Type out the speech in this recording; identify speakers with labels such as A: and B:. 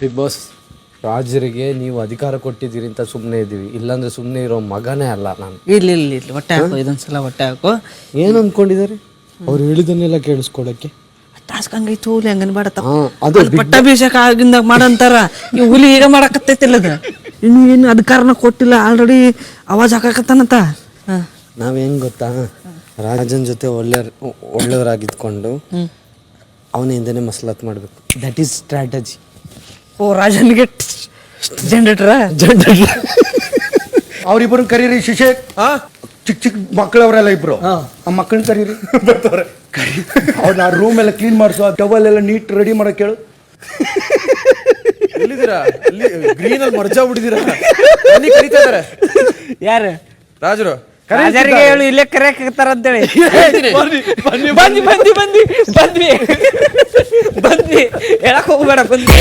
A: Big boss ರಾಜರಿಗೆ ನೀವು ಅಧಿಕಾರ ಕೊಟ್ಟಿದ್ದೀರಿ ಅಂತ ಸುಮ್ಮನೆ ಇದ್ದೀವಿ. ಇಲ್ಲಾಂದ್ರೆ ಸುಮ್ಮನೆ ಇರೋ ಮಗನೇ ಅಲ್ಲ ನಾನು.
B: ಇಲ್ಲಿ ಇಲ್ಲಿ ಇರ್ಲಿ. ಹೊಟ್ಟೆ ಹಾಕು ಇದೊಂದ್ಸಲ ಹೊಟ್ಟೆ ಹಾಕು.
A: ಏನು ಅನ್ಕೊಂಡಿದ್ದಾರೆ? ಅವ್ರು ಹೇಳಿದನ್ನೆಲ್ಲ ಕೇಳಿಸ್ಕೊಳಕ್ಕೆ.
B: ಟಾಸ್ಕ್ ಹಂಗೈತು ಹುಲಿ ಹಂಗನ್ ಮಾಡತ್ತ
A: ಅದು ಅದು
B: ಪಟ್ಟಾಭಿಷೇಕ ಆಗಿಂದ ಮಾಡಂತಾರ. ಈ ಹುಲಿ ಈಗ ಮಾಡಕತ್ತೈತಿಲ್ಲ ಅದು ಇನ್ನು ಏನು ಅಧಿಕಾರನ ಕೊಟ್ಟಿಲ್ಲ ಆಲ್ರೆಡಿ ಅವಾಜ್ ಹಾಕಕತ್ತಾನಂತ. ನಾವೇನು
A: ನಾವ್ ಹೆಂಗ್ ಗೊತ್ತಾ? ರಾಜನ್ ಜೊತೆ ಒಳ್ಳೆ ಒಳ್ಳೆಯವರಾಗಿದ್ಕೊಂಡು ಅವನ ಮಸಲತ್ ಮಾಡಬೇಕು. ಮಾಡ್ಬೇಕು ದಟ್ ಈಸ್ ಸ್ಟ್ರಾಟಜಿ
B: ಓ ರಾಜನ್ಗೆ ಜನರೇಟರ
C: ಜನರೇಟರ್ ಅವ್ರಿಬ್ರು ಕರೀರಿ ಶಿಶೇಕ್ ಚಿಕ್ಕ ಚಿಕ್ಕ ಮಕ್ಕಳವರೆಲ್ಲ ಇಬ್ರು. ಆ ಮಕ್ಕಳನ್ನ ಕರೀರಿ. ಬರ್ತಾರೆ ಅವ್ರನ್ನ ಆ ರೂಮ್ ಎಲ್ಲ ಕ್ಲೀನ್ ಮಾಡಿಸು ಆ ಟವಲ್ ಎಲ್ಲ ನೀಟ್ ರೆಡಿ ಮಾಡೋಕೆ ಹೇಳು
D: ಎಲ್ಲಿದ್ದೀರಾ? ಗ್ರೀನ್ ಅಲ್ಲಿ ಮರ್ಜಾ ಬಿಡಿದೀರಾ ಅಲ್ಲಿ ಕರೀತಾ ಇದಾರೆ.
B: ಯಾರು?
D: ರಾಜರು.
B: ರಾಜರಿಗೆ ಹೇಳು ಇಲ್ಲೇ ಕರೆಯಕತ್ತಾರ ಅಂತೇಳಿ. ಬಂದ್ವಿ ಬಂದಿ ಬಂದಿ ಬಂದಿ ಬಂದ್ವಿ ಬಂದ್ವಿ ಹೇಳಕ್ ಹೋಗ್ಬೇಡ ಬಂದ್ವಿ